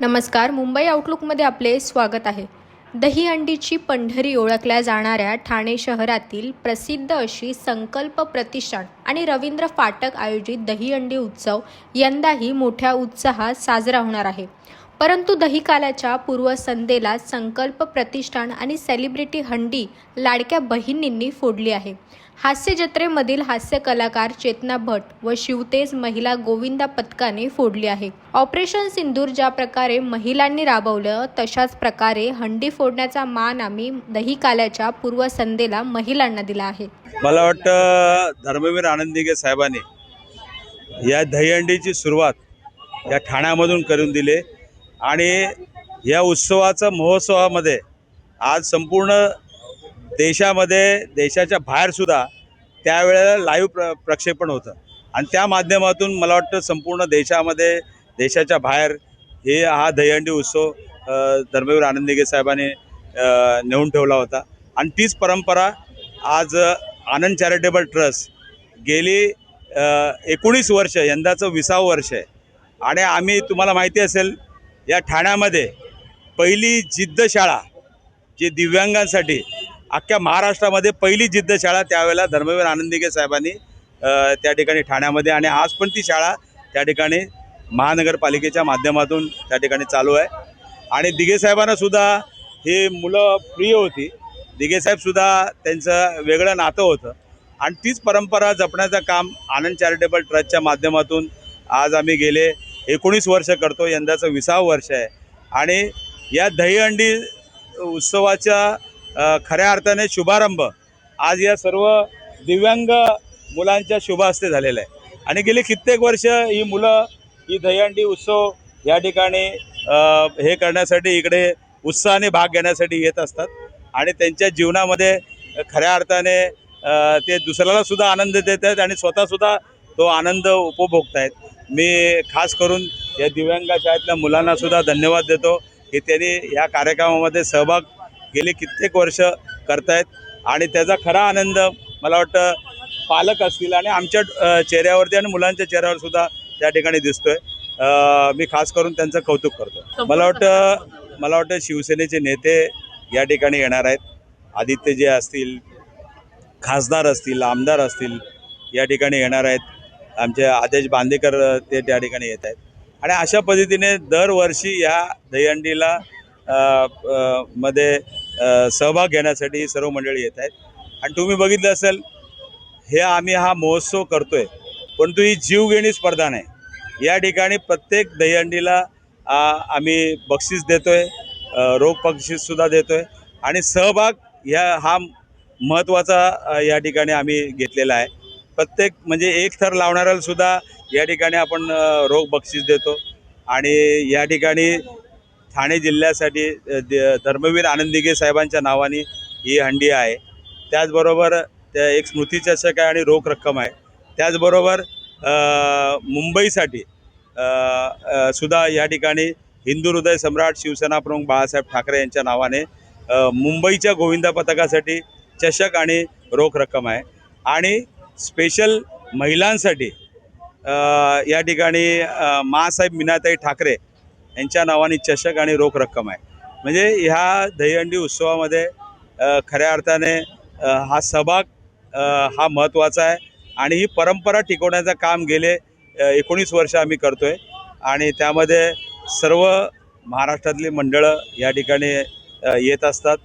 नमस्कार मुंबई आउटलुकमध्ये आपले स्वागत आहे. दहीहंडीची पंढरी ओळखल्या जाणाऱ्या ठाणे शहरातील प्रसिद्ध अशी संकल्प प्रतिष्ठान आणि रवींद्र फाटक आयोजित दहीहंडी उत्सव यंदाही मोठ्या उत्साहात साजरा होणार आहे. परंतु दहीकालाच्या पूर्वसंध्येला संकल्प प्रतिष्ठान आणि सेलिब्रिटी हंडी लाडक्या बहिणींनी फोडली आहे. हास्य जत्रेमधील हास्य कलाकार चेतना भट व शिवतेज महिला गोविंदा पथकाने फोडली आहे. ऑपरेशन सिंदूर ज्या प्रकारे महिलांनी राबवलं तशाच प्रकारे हंडी फोडण्याचा मान आम्ही दहीकाल्याच्या पूर्वसंध्येला महिलांना दिला आहे. मला वाटतं धर्मवीर आनंदिगे साहेबांनी या दहीहंडीची सुरुवात या ठाण्यामधून करून दिली. आणि या उत्सवाचं महोत्सवामध्ये आज संपूर्ण देशामध्ये देशाच्या बाहेरसुद्धा त्यावेळेला लाईव्ह प्र प्रक्षेपण होतं. आणि त्या माध्यमातून मला वाटतं संपूर्ण देशामध्ये देशाच्या बाहेर हे हा दहीहंडी उत्सव धर्मवीर आनंदिगे साहेबांनी नेऊन ठेवला होता. आणि तीच परंपरा आज आनंद चॅरिटेबल ट्रस्ट गेली एकोणीस वर्ष यंदाचं विसावं वर्ष आहे. आणि आम्ही तुम्हाला माहिती असेल या ठाण्यामध्ये पहिली जिद्द शाळा जी दिव्यांगांसाठी अख्ख्या महाराष्ट्रामध्ये पहिली जिद्द शाळा त्यावेळेला धर्मवीर आनंदिगे साहेबांनी त्या ठिकाणी ठाण्यामध्ये आणि आज पण ती शाळा त्या ठिकाणी महानगरपालिकेच्या माध्यमातून त्या ठिकाणी चालू आहे. आणि दिगेसाहेबांनासुद्धा हे ही मुलं प्रिय होती. दिगेसाहेबसुद्धा त्यांचं वेगळं नातं होतं. आणि तीच परंपरा जपण्याचं काम आनंद चॅरिटेबल ट्रस्टच्या माध्यमातून आज आम्ही गेले. एकोणीस वर्ष करतो यंदाचं विसावं वर्ष आहे. आणि या दहीहंडी उत्सवाच्या खऱ्या अर्थाने शुभारंभ आज या सर्व दिव्यांग मुलांच्या शुभ हस्ते झालेला आहे. आणि गेली कित्येक वर्ष ही मुलं ही दहीहंडी उत्सव या ठिकाणी हे करण्यासाठी इकडे उत्साहाने भाग घेण्यासाठी येत असतात. आणि त्यांच्या जीवनामध्ये खऱ्या अर्थाने ते दुसऱ्याला सुद्धा आनंद देत आहेत आणि स्वतःसुद्धा तो आनंद उपभोगत आहेत मी खास करून या दिव्यांग शाळेतल्या मुलांना सुद्धा धन्यवाद देतो की त्यांनी या कार्यक्रमामध्ये सहभाग गेले कित्येक वर्ष करतायत. आणि त्याचा खरा आनंद मला वाटतं पालक असतील आणि आमच्या चेहऱ्यावरती आणि मुलांच्या चेहऱ्यावर सुद्धा त्या ठिकाणी दिसतोय. मी खास करून त्यांचं कौतुक करतो. मला वाटतं मला वाटतं शिवसेनेचे नेते या ठिकाणी येणार आहेत. आदित्य जे असतील खासदार असतील आमदार असतील या ठिकाणी येणार आहेत. आमचे आदेश बांदेकर ते त्या ठिकाणी येत आहेत. आणि अशा पद्धतीने दरवर्षी या दहीहंडीला मध्ये सहभाग घेण्यासाठी सर्व मंडळी येत आहेत. आणि तुम्ही बघितलं असेल हे आम्ही हा महोत्सव करतोय परंतु ही जीवघेणी स्पर्धा नाही. या ठिकाणी प्रत्येक दहीहंडीला आम्ही बक्षीस देतोय अ, रोख बक्षीससुद्धा देतोय. आणि सहभाग ह्या हा महत्त्वाचा या ठिकाणी आम्ही घेतलेला आहे. प्रत्येक म्हणजे एक थर लावणाऱ्याला सुद्धा या ठिकाणी आपण रोख बक्षीस देतो. आणि या ठिकाणी ठाणे जिल्ह्यासाठी द- धर्मवीर आनंदिगे साहेबांच्या नावाने ही हंडी आहे. त्याचबरोबर त्या एक स्मृतिचषक आहे आणि रोख रक्कम आहे. त्याचबरोबर मुंबईसाठी सुद्धा या ठिकाणी हिंदू हृदय सम्राट शिवसेना प्रमुख बाळासाहेब ठाकरे यांच्या नावाने मुंबईच्या गोविंदा पथकासाठी चषक आणि रोख रक्कम आहे. आणि स्पेशल महिलांसाठी या ठिकाणी मासाहेब मीनाताई ठाकरे यांच्या नावाने चषक आणि रोख रक्कम आहे. म्हणजे ह्या दहीहंडी उत्सवामध्ये खऱ्या अर्थाने हा सहभाग हा महत्त्वाचा आहे आणि ही परंपरा टिकवण्याचं काम गेले एकोणीस वर्ष आम्ही करतो आहे आणि त्यामध्ये सर्व महाराष्ट्रातली मंडळं या ठिकाणी येत असतात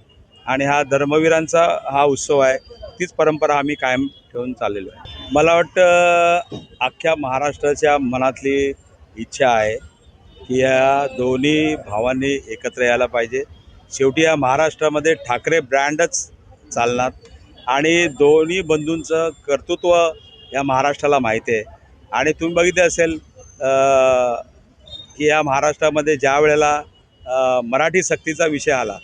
आणि हा धर्मवीरांचा हा उत्सव आहे. तीच परंपरा आम्ही कायम ठेवून चाललेलो आहे. मला वाटतं अख्ख्या महाराष्ट्राच्या मनातली इच्छा आहे की या दोन्ही भावांनी एकत्र यायला पाहिजे. शेवटी या महाराष्ट्रामध्ये ठाकरे ब्रँडच चालणार आणि दोन्ही बंधूंचं कर्तृत्व या महाराष्ट्राला माहिती आहे. आणि तुम्ही बघितले असेल की या महाराष्ट्रामध्ये ज्या वेळेला मराठी सक्तीचा विषय आला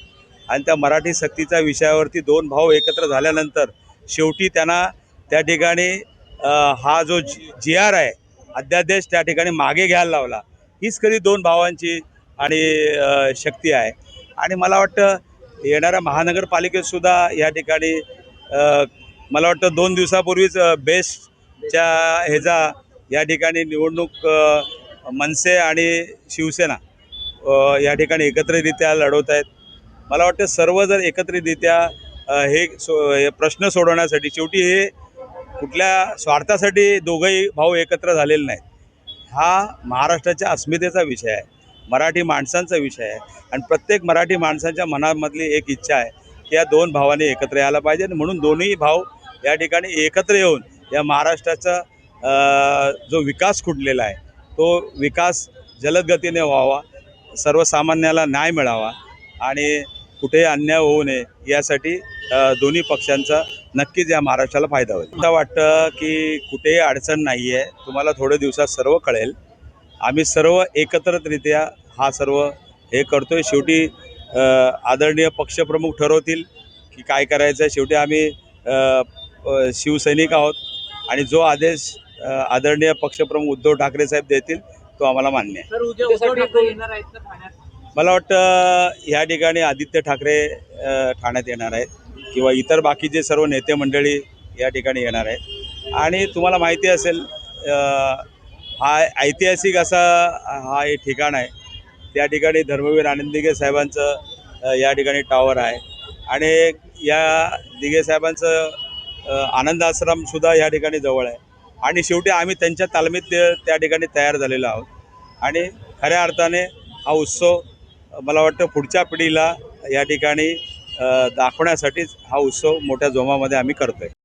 आणि त्या मराठी सक्तीच्या विषयावरती दोन भाऊ एकत्र झाल्यानंतर शेवटी त्यांना त्या ठिकाणी हा जो जी जी आर आहे अध्यादेश त्या ठिकाणी मागे घ्यायला लावला. हीच कधी दोन भावांची आणि शक्ती आहे. आणि मला वाटतं येणाऱ्या महानगरपालिकेतसुद्धा या ठिकाणी मला वाटतं दोन दिवसापूर्वीच बेस्टच्या ह्याचा या ठिकाणी निवडणूक मनसे आणि शिवसेना या ठिकाणी एकत्रितरित्या लढवत आहेत मला वाटतं सर्व जर एकत्रितरित्या हे सो हे प्रश्न सोडवण्यासाठी शेवटी हे कुठल्या स्वार्थासाठी दोघंही भाऊ एकत्र झालेले नाहीत. हा महाराष्ट्राच्या अस्मितेचा विषय आहे. मराठी माणसांचा विषय आहे. आणि प्रत्येक मराठी माणसांच्या मनामधली एक इच्छा आहे की या दोन भावांनी एकत्र यायला पाहिजे आणि म्हणून दोन्ही भाऊ या ठिकाणी एकत्र येऊन या महाराष्ट्राचा जो विकास खुटलेला आहे तो विकास जलद गतीने व्हावा सर्वसामान्याला न्याय मिळावा आणि कुठेही अन्याय होऊ नये यासाठी दोन्ही पक्षांचा नक्कीच या महाराष्ट्राला फायदा होईल. मला वाटतं की कुठेही अडचण नाही आहे तुम्हाला थोड्या दिवसात सर्व कळेल. आम्ही सर्व एकत्रितरित्या हा सर्व हे करतो आहे शेवटी आदरणीय पक्षप्रमुख ठरवतील की काय करायचं आहे शेवटी आम्ही शिवसैनिक आहोत आणि जो आदेश आदरणीय पक्षप्रमुख उद्धव ठाकरे साहेब देतील तो आम्हाला मान्य आहे. मला वाटतं ह्या ठिकाणी आदित्य ठाकरे ठाण्यात येणार आहेत किंवा इतर बाकीचे सर्व नेते मंडळी या ठिकाणी येणार आहेत. आणि तुम्हाला माहिती असेल हा ऐतिहासिक असा हा एक ठिकाण आहे. त्या ठिकाणी धर्मवीर आनंद दिघे साहेबांचं या ठिकाणी टॉवर आहे. आणि या दिघे साहेबांचं आनंद आश्रमसुद्धा या ठिकाणी जवळ आहे. आणि शेवटी आम्ही त्यांच्या तालमीत त्या ठिकाणी तयार झालेलो आहोत. आणि खऱ्या अर्थाने हा उत्सव मला वाटतं पुढच्या पिढीला या ठिकाणी दाखवण्यासाठीच हा उत्सव मोठ्या जोमामध्ये आम्ही करतो आहे